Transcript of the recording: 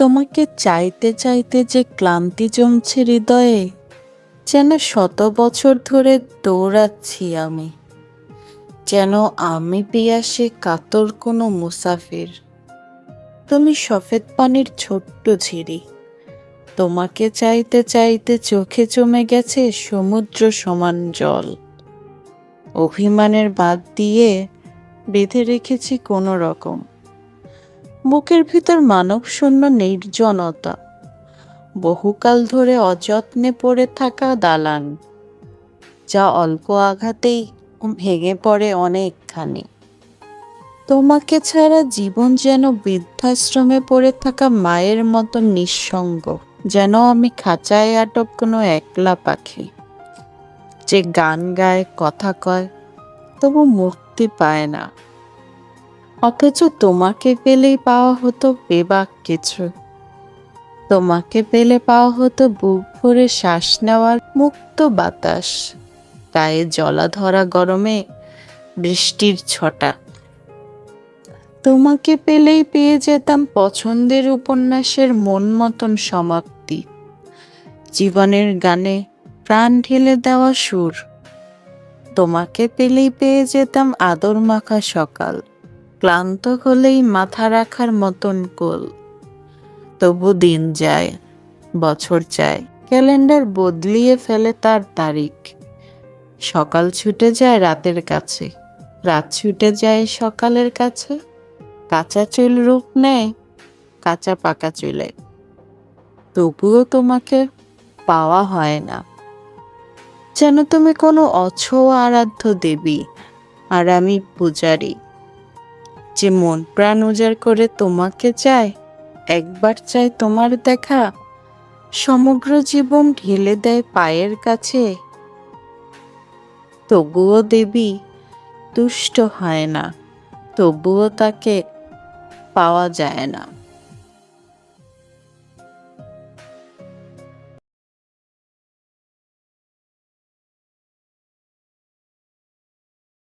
তোমাকে চাইতে চাইতে যে ক্লান্তি জমছে হৃদয়ে, যেন শত বছর ধরে দৌড়াচ্ছি আমি, যেন আমি পিয়াসে কাতর কোনো মুসাফির। তুমি সফেদ পানির ছোট্ট ঝিরি, তোমাকে চাইতে চাইতে চোখে জমে গেছে সমুদ্র সমান জল। অভিমানের বাদ দিয়ে বেঁধে রেখেছি কোনো রকম। বুকের ভিতর মানব শূন্য নির্জনতা। বহুকাল ধরে অযত্নে পড়ে থাকা দালান, যা অল্প আঘাতেই ভেঙে পড়ে অনেকখানি। তোমাকে ছাড়া জীবন যেন বৃদ্ধাশ্রমে পড়ে থাকা মায়ের মতো নিঃসঙ্গ, যেন আমি খাঁচায় আটক কোনো একলা পাখি। যে গান গায়, কথা কয়, তবু মুক্তি পায় না। অথচ তোমাকে পেলেই পাওয়া হতো বেবাক কিছু। তোমাকে পেলে পাওয়া হতো বুক ভরে শ্বাস নেওয়ার মুক্ত বাতাস। গায়ে জলা ধরা গরমে বৃষ্টির ছটা। তোমাকে পেলেই পেয়ে যেতাম পছন্দের উপন্যাসের মন মতন সমাপ্তি। জীবনের গানে প্রাণ ঢেলে দেওয়া সুর। তোমাকে পেলেই পেয়ে যেতাম আদর মাখা সকাল। ক্লান্ত হলেই মাথা রাখার মতন কোল। তবু দিন যায়, বছর যায়, ক্যালেন্ডার বদলিয়ে ফেলে তার তারিখ। সকাল ছুটে যায় রাতের কাছে, রাত ছুটে যায় সকালের কাছে। কাঁচা চুল রূপ নেয়, কাঁচা পাকা চুলে। তবুও তোমাকে পাওয়া হয় না। যেন তুমি কোনো অছো আরাধ্য দেবী, আর আমি পূজারী। যে মন প্রাণ উজাড় করে তোমাকে চায়, একবার চায় তোমার দেখা। সমগ্র জীবন ঢেলে দেয় পায়ের কাছে। তবুও দেবী, তুষ্ট হয় না। তবুও তাকে পাওয়া যায় না।